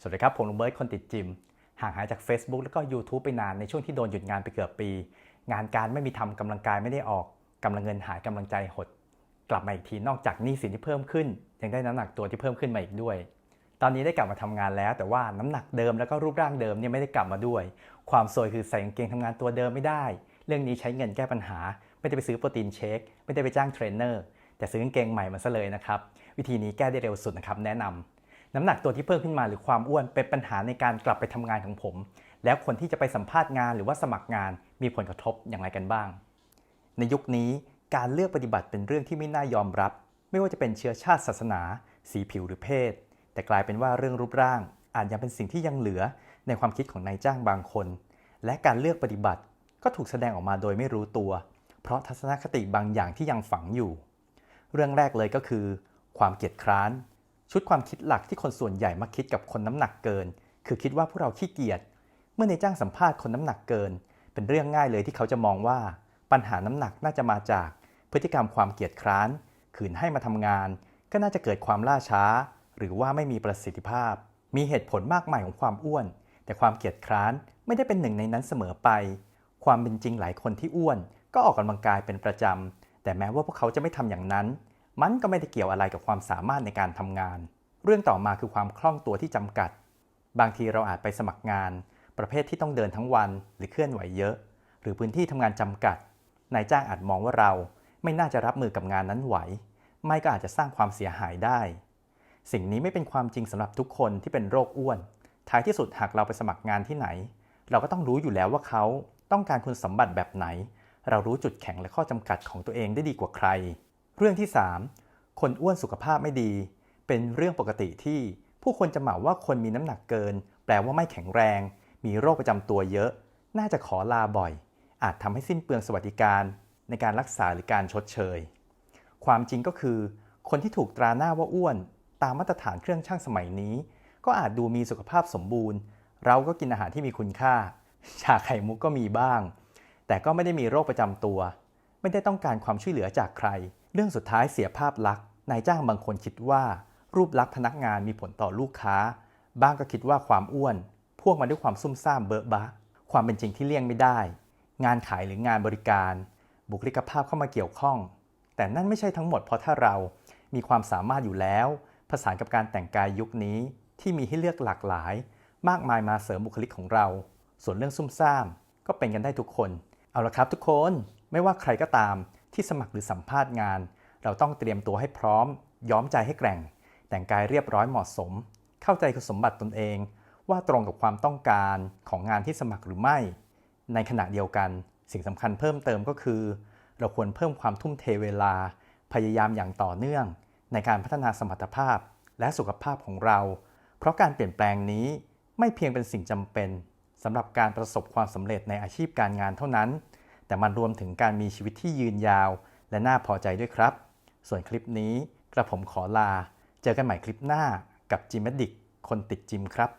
สวัสดีครับ ผมลุงเบิร์ตคนติดจิม ห่างหายจาก Facebook แล้วก็ YouTube ไปนานในช่วงที่โดนหยุดงานไปเกือบปี งานการไม่มีทำกำลังกายไม่ได้ออกกำลังเงินหายกำลังใจหด กลับมาอีกทีนอกจากหนี้สินที่เพิ่มขึ้น ยังได้น้ำหนักตัวที่เพิ่มขึ้นมาอีกด้วย ตอนนี้ได้กลับมาทำงานแล้ว แต่ว่าน้ำหนักเดิมแล้วก็รูปร่างเดิมเนี่ยไม่ได้กลับมาด้วย ความซวยคือใส่กางเกงทำงานตัวเดิมไม่ได้ เรื่องนี้ใช้เงินแก้ปัญหา ไม่ได้ไปซื้อโปรตีนเชคไม่ได้ไปจ้างเทรนเนอร์แต่ซื้อกางเกงใหม่มาซะเลยนะครับวิธีนี้แก้ได้เร็วสุดนะครับแนะนำ น้ำหนักตัวที่เพิ่มขึ้นมาหรือความอ้วนเป็นปัญหาในการกลับไปทำงานของผม แล้วคนที่จะไปสัมภาษณ์งานหรือว่าสมัครงานมีผลกระทบอย่างไรกันบ้าง ในยุคนี้การเลือกปฏิบัติเป็นเรื่องที่ไม่น่ายอมรับ ไม่ว่าจะเป็นเชื้อชาติศาสนา สีผิวหรือเพศ แต่กลายเป็นว่าเรื่องรูปร่าง อาจยังเป็นสิ่งที่ยังเหลือในความคิดของนายจ้างบางคน และการเลือกปฏิบัติก็ถูกแสดงออกมาโดยไม่รู้ตัว เพราะทัศนคติบางอย่างที่ยังฝังอยู่ เรื่องแรกเลยก็คือ ความเกียจคร้าน ชุดความคิดหลักที่คนส่วนใหญ่มักคิดกับคนน้ำหนักเกิน คือคิดว่าพวกเราขี้เกียจ เมื่อในจ้างสัมภาษณ์คนน้ำหนักเกิน เป็นเรื่องง่ายเลยที่เขาจะมองว่า ปัญหาน้ำหนักน่าจะมาจาก พฤติกรรมความเกียจคร้าน ขืนให้มาทำงาน ก็น่าจะเกิดความล่าช้า หรือว่าไม่มีประสิทธิภาพ มีเหตุผลมากมายของความอ้วน แต่ความเกียจคร้านไม่ได้เป็นหนึ่งในนั้นเสมอไป ความเป็นจริงหลายคนที่อ้วน ก็ออกกำลังกายเป็นประจำแต่แม้ว่าพวกเขาจะไม่ทำอย่างนั้น มันก็ไม่ได้เกี่ยวอะไรกับความสามารถในการทำงาน เรื่องต่อมาคือความคล่องตัวที่จำกัด บางทีเราอาจไปสมัครงาน ประเภทที่ต้องเดินทั้งวัน หรือเคลื่อนไหวเยอะ หรือพื้นที่ทำงานจำกัด นายจ้างอาจมองว่าเรา ไม่น่าจะรับมือกับงานนั้นไหว ไม่ก็อาจจะสร้างความเสียหายได้ สิ่งนี้ไม่เป็นความจริงสำหรับทุกคนที่เป็นโรคอ้วน ท้ายที่สุดหากเราไปสมัครงานที่ไหน เราก็ต้องรู้อยู่แล้วว่าเขาต้องการคุณสมบัติแบบไหน เรารู้จุดแข็งและข้อจำกัดของตัวเองได้ดีกว่าใคร เรื่องที่ 3 คนอ้วนสุขภาพไม่ดี เป็นเรื่องปกติที่ผู้คนจะเหมาว่าคนมีน้ำหนักเกิน แปลว่าไม่แข็งแรง มีโรคประจำตัวเยอะ น่าจะขอลาบ่อย อาจทำให้สิ้นเปลืองสวัสดิการ ในการรักษาหรือการชดเชย ความจริงก็คือ คนที่ถูกตราหน้าว่าอ้วน ตามมาตรฐานเครื่องช่างสมัยนี้ ก็อาจดูมีสุขภาพสมบูรณ์ เราก็กินอาหารที่มีคุณค่า ชาไข่มุกก็มีบ้าง แต่ก็ไม่ได้มีโรคประจำตัว ไม่ได้ต้องการความช่วยเหลือจากใคร เรื่องสุดท้ายเสียภาพลักษณ์นายจ้างบางคนคิดว่า รูปลักษณ์พนักงานมีผลต่อลูกค้า บ้างก็คิดว่าความอ้วนพ่วงมาด้วยความซุ่มซ่ามเบอะบะ ความเป็นจริงที่เลี่ยงไม่ได้ งานขายหรืองานบริการ บุคลิกภาพเข้ามาเกี่ยวข้อง แต่นั่นไม่ใช่ทั้งหมดเพราะถ้าเรามีความสามารถอยู่แล้วผสานกับการแต่งกายยุคนี้ที่มีให้เลือกหลากหลาย มากมายมาเสริมบุคลิกของเรา ส่วนเรื่องซุ่มซ่าม ก็เป็นกันได้ทุกคน เอาละครับทุกคน ไม่ว่าใครก็ตาม ที่สมัครหรือสัมภาษณ์งาน เราต้องเตรียมตัวให้พร้อม ย้อมใจให้แกร่ง แต่งกายเรียบร้อยเหมาะสม เข้าใจคุณสมบัติตนเอง ว่าตรงกับความต้องการของงานที่สมัครหรือไม่ ในขณะเดียวกัน สิ่งสำคัญเพิ่มเติมก็คือ เราควรเพิ่มความทุ่มเทเวลา พยายามอย่างต่อเนื่อง ในการพัฒนาสมรรถภาพ และสุขภาพของเรา เพราะการเปลี่ยนแปลงนี้ไม่เพียงเป็นสิ่งจำเป็นสำหรับการประสบความสำเร็จในอาชีพการงานเท่านั้น แต่มันรวมถึงการมีชีวิตที่ยืนยาว และน่าพอใจด้วยครับ ส่วนคลิปนี้กระผมขอลา เจอกันใหม่คลิปหน้ากับจิมเมดิกคนติดจิมครับ